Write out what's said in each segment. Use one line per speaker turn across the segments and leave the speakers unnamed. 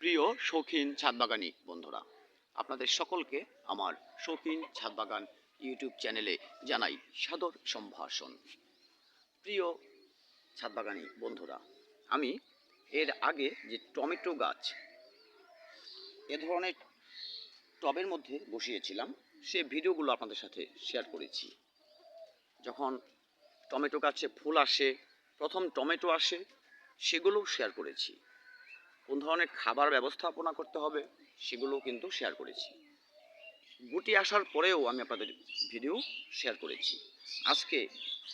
প্রিয় শৌখিন ছাদবাগানি বন্ধুরা, আপনাদের সকলকে আমার শৌখিন ছাদবাগান ইউটিউব চ্যানেলে জানাই সাদর সম্ভাষণ। প্রিয় ছাদবাগানি বন্ধুরা, আমি এর আগে যে টমেটো গাছ এ ধরনের টবের মধ্যে বসিয়েছিলাম, সে ভিডিওগুলো আপনাদের সাথে শেয়ার করেছি। যখন টমেটো গাছে ফুল আসে, প্রথম টমেটো আসে সেগুলো শেয়ার করেছি। কোন ধরনের খাবার ব্যবস্থাপনা করতে হবে সেগুলো কিন্তু শেয়ার করেছি। গুটি আসার পরেও আমি আপনাদের ভিডিও শেয়ার করেছি। আজকে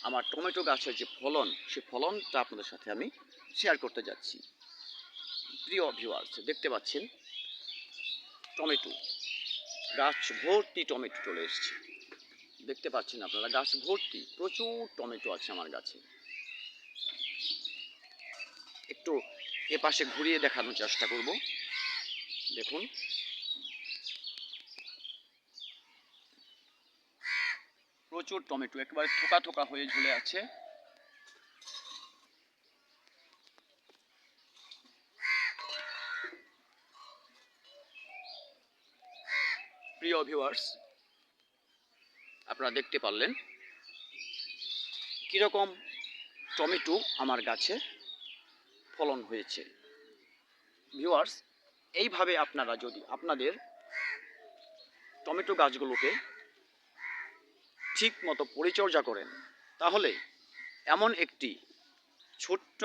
আমার টমেটো গাছের যে ফলন, সে ফলনটা আপনাদের সাথে আমি শেয়ার করতে যাচ্ছি। প্রিয় ভিউয়ার্স দেখতে পাচ্ছেন, টমেটো, গাছ ভর্তি টমেটো চলে এসছে। দেখতে পাচ্ছেন আপনারা, গাছ ভর্তি, প্রচুর টমেটো আছে আমার গাছে। একটু এ পাশে ঘুরিয়ে দেখানোর চেষ্টা করব। দেখুন। প্রচুর টমেটো, একেবারে থোকা থোকা হয়ে ঝুলে আছে। প্রিয় ভিউয়ার্স আপনারা দেখতে পারলেন কীরকম টমেটো আমার গাছে। ফলন হয়েছে। ভিউয়ার্স এইভাবে আপনারা যদি আপনাদের টমেটো গাছগুলোকে ঠিক মতো পরিচর্যা করেন, তাহলে এমন একটি ছোট্ট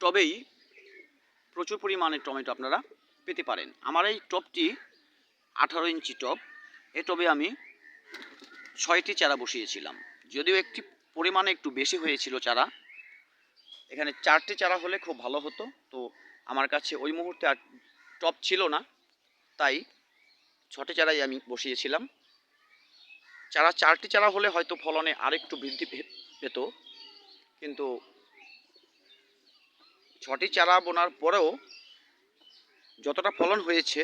টবেই প্রচুর পরিমাণে টমেটো আপনারা পেতে পারেন। আমার এই টবটি আঠারো ইঞ্চি টব। এ টবে আমি ছয়টি চারা বসিয়েছিলাম। যদিও একটি পরিমাণে একটু বেশি হয়েছিল চারা এখানে চারটে চারা হলে খুব ভালো হতো। তো আমার কাছে ওই মুহূর্তে আর টপ ছিল না। তাই ছটে চারাই আমি বসিয়েছিলাম। চারা চারটি চারা হলে হয়তো ফলনে আরেকটু বৃদ্ধি পেত। কিন্তু ছটি চারা বোনার পরেও যতটা ফলন হয়েছে,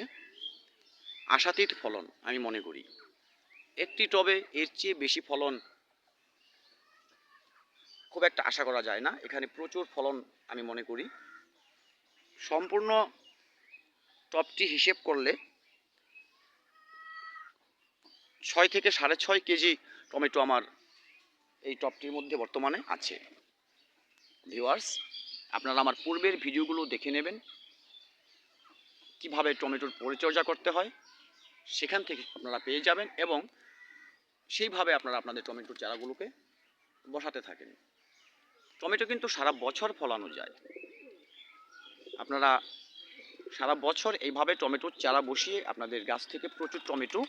আশাতীত ফলন আমি মনে করি। একটি টবে এর চেয়ে বেশি ফলন খুব একটা আশা করা যায় না। এখানে প্রচুর ফলন আমি মনে করি। সম্পূর্ণ টপটি হিসেব করলে ছয় থেকে সাড়ে ছয় কেজি টমেটো আমার এই টপটির মধ্যে বর্তমানে আছে। ভিউয়ার্স, আপনারা আমার পূর্বের ভিডিওগুলো দেখে নেবেন। কীভাবে টমেটোর পরিচর্যা করতে হয়, সেখান থেকে আপনারা পেয়ে যাবেন এবং সেইভাবে আপনারা আপনাদের টমেটোর চারাগুলোকে বসাতে থাকেন। টমেটো কিন্তু সারা বছর ফলানো যায়। আপনারা সারা বছর এইভাবে টমেটোর চারা বসিয়ে আপনাদের গাছ থেকে প্রচুর টমেটো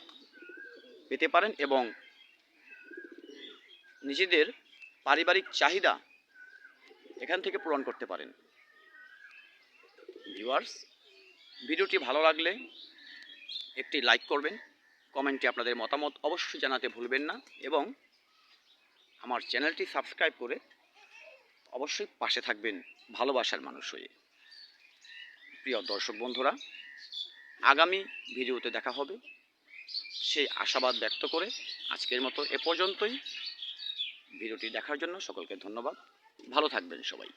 পেতে পারেন এবং নিজেদের পারিবারিক চাহিদা এখান থেকে পূরণ করতে পারেন। ভিউয়ার্স, ভিডিওটি ভালো লাগলে একটি লাইক করবেন, কমেন্টে আপনাদের মতামত অবশ্যই জানাতে ভুলবেন না এবং আমার চ্যানেলটি সাবস্ক্রাইব করে অবশ্যই পাশে থাকবেন ভালোবাসার মানুষ হয়ে। প্রিয় দর্শক বন্ধুরা, আগামী ভিডিওতে দেখা হবে। সেই আশাবাদ ব্যক্ত করে আজকের মতো এ পর্যন্তই। ভিডিওটি দেখার জন্য সকলকে ধন্যবাদ। ভালো থাকবেন সবাই।